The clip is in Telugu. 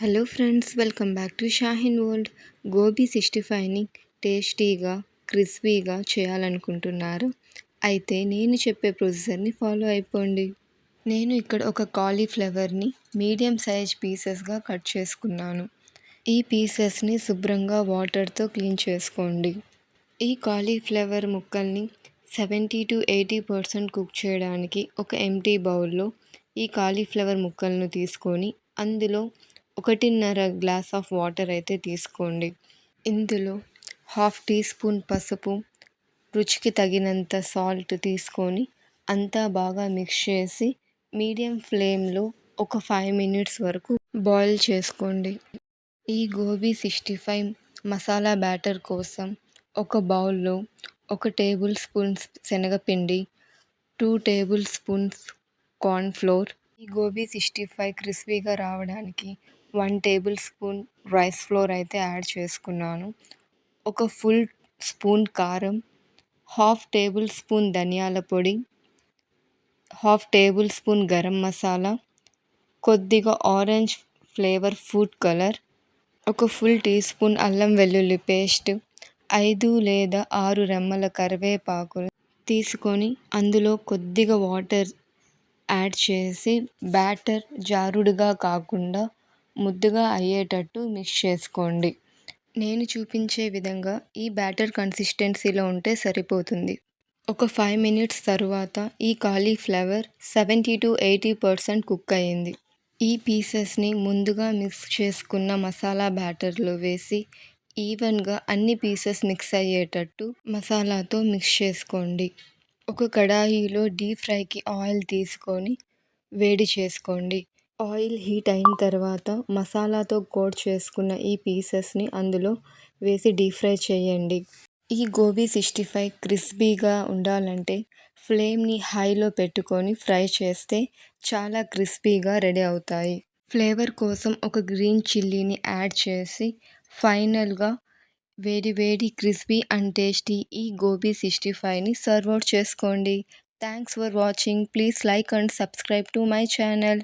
Hello friends welcome back to Shahin world. Gobi sixty ఫైవ్ని టేస్టీగా క్రిస్పీగా చేయాలనుకుంటున్నారు. అయితే నేను చెప్పే ప్రొసెసర్ని ఫాలో అయిపోండి. నేను ఇక్కడ ఒక కాలీఫ్లవర్ని మీడియం సైజ్ పీసెస్గా కట్ చేసుకున్నాను. ఈ పీసెస్ని శుభ్రంగా వాటర్తో క్లీన్ చేసుకోండి. ఈ కాలీఫ్లవర్ ముక్కల్ని seventy to eighty percent cook చేయడానికి ఒక ఎంటీ బౌల్లో ఈ కాలీఫ్లవర్ ముక్కలను తీసుకొని అందులో ఒకటిన్నర గ్లాస్ ఆఫ్ వాటర్ అయితే తీసుకోండి. ఇందులో హాఫ్ టీ స్పూన్ పసుపు రుచికి తగినంత సాల్ట్ తీసుకొని అంతా బాగా మిక్స్ చేసి మీడియం ఫ్లేమ్లో ఒక ఫైవ్ మినిట్స్ వరకు బాయిల్ చేసుకోండి. ఈ gobi sixty five masala batter కోసం ఒక బౌల్లో ఒక టేబుల్ స్పూన్స్ శనగపిండి two tablespoons corn flour. ఈ గోబీ సిక్స్టీ ఫైవ్ క్రిస్పీగా రావడానికి one tablespoon rice flour అయితే యాడ్ చేసుకున్నాను. ఒక ఫుల్ స్పూన్ కారం హాఫ్ టేబుల్ స్పూన్ ధనియాల పొడి half tablespoon garam masala కొద్దిగా ఆరెంజ్ ఫ్లేవర్ ఫుడ్ కలర్ ఒక ఫుల్ టీ స్పూన్ అల్లం వెల్లుల్లి పేస్ట్ ఐదు లేదా ఆరు రెమ్మల కరివేపాకు తీసుకొని అందులో కొద్దిగా వాటర్ యాడ్ చేసి బ్యాటర్ జారుడుగా కాకుండా ముద్దుగా అయ్యేటట్టు మిక్స్ చేసుకోండి. నేను చూపించే విధంగా ఈ బ్యాటర్ కన్సిస్టెన్సీలో ఉంటే సరిపోతుంది. ఒక ఫైవ్ మినిట్స్ తరువాత ఈ cauliflower seventy to eighty percent cook అయ్యింది. ఈ పీసెస్ని ముందుగా మిక్స్ చేసుకున్న మసాలా బ్యాటర్లో వేసి ఈవెన్గా అన్ని పీసెస్ మిక్స్ అయ్యేటట్టు మసాలాతో మిక్స్ చేసుకోండి. ఒక కడాయిలో డీప్ ఫ్రైకి ఆయిల్ తీసుకొని వేడి చేసుకోండి. ఆయిల్ హీట్ అయిన తర్వాత మసాలాతో కోట్ చేసుకున్న ఈ పీసెస్ని అందులో వేసి డీప్ ఫ్రై చేయండి. ఈ గోబీ సిక్స్టీ ఫైవ్ క్రిస్పీగా ఉండాలంటే ఫ్లేమ్ని హైలో పెట్టుకొని ఫ్రై చేస్తే చాలా క్రిస్పీగా రెడీ అవుతాయి. ఫ్లేవర్ కోసం ఒక గ్రీన్ చిల్లీని యాడ్ చేసి ఫైనల్గా వేడి వేడి క్రిస్పీ అండ్ టేస్టీ ఈ గోబీ సిక్స్టీ ఫైవ్ని సర్వ్ అవుట్ చేసుకోండి. Thanks for watching. Please like and subscribe to my channel.